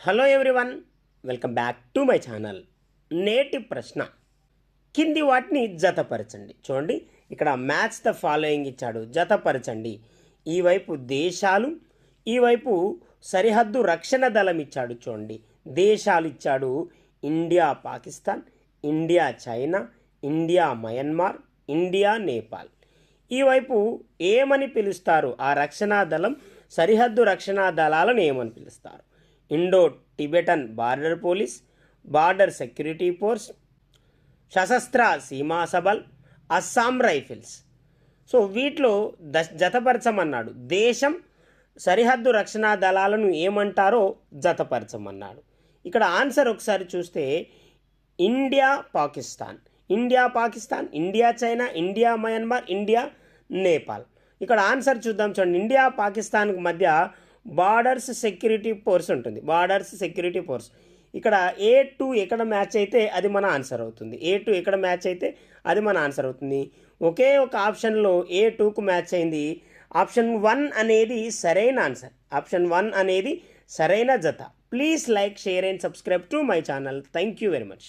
Hello everyone welcome back to my channel. నేటి ప్రశ్న. కింది వాటిని జతపరచండి. చూడండి ఇక్కడ మ్యాచ్ ద ఫాలోయింగ్ ఇచ్చాడు. జతపరచండి. ఈ వైపు దేశాలు ఈ వైపు సరిహద్దు రక్షణ దళం ఇచ్చాడు చూడండి. దేశాలు ఇచ్చాడు India Pakistan India China India Myanmar India Nepal. ఈ వైపు ఏమని పిలుస్తారు? ఆ రక్షణా దళం సరిహద్దు రక్షణా దళాలను ఏమని పిలుస్తారు? Indo Tibetan border police border security force Sashastra Seema Bal Assam rifles. So వీటిలో ద జతపరచమన్నాడు. దేశం సరిహద్దు రక్షణా దళాలను ఏమంటారో జతపరచమన్నాడు. ఇక్కడ ఆన్సర్ ఒకసారి చూస్తే India Pakistan. India Pakistan India China India Myanmar India Nepal. ఇక్కడ ఆన్సర్ చూద్దాం చూడండి. ఇండియా పాకిస్తాన్కి మధ్య బార్డర్స్ సెక్యూరిటీ ఫోర్స్ ఉంటుంది. Borders security force. ఇక్కడ ఏ టూ ఎక్కడ మ్యాచ్ అయితే అది మన ఆన్సర్ అవుతుంది. ఏ టూ ఎక్కడ మ్యాచ్ అయితే అది మన ఆన్సర్ అవుతుంది. ఒకే ఒక ఆప్షన్లో ఏ టూకు మ్యాచ్ అయింది? ఆప్షన్ వన్ అనేది సరైన ఆన్సర్. ఆప్షన్ వన్ అనేది సరైన జత. Please like share and subscribe to my channel. Thank you very much.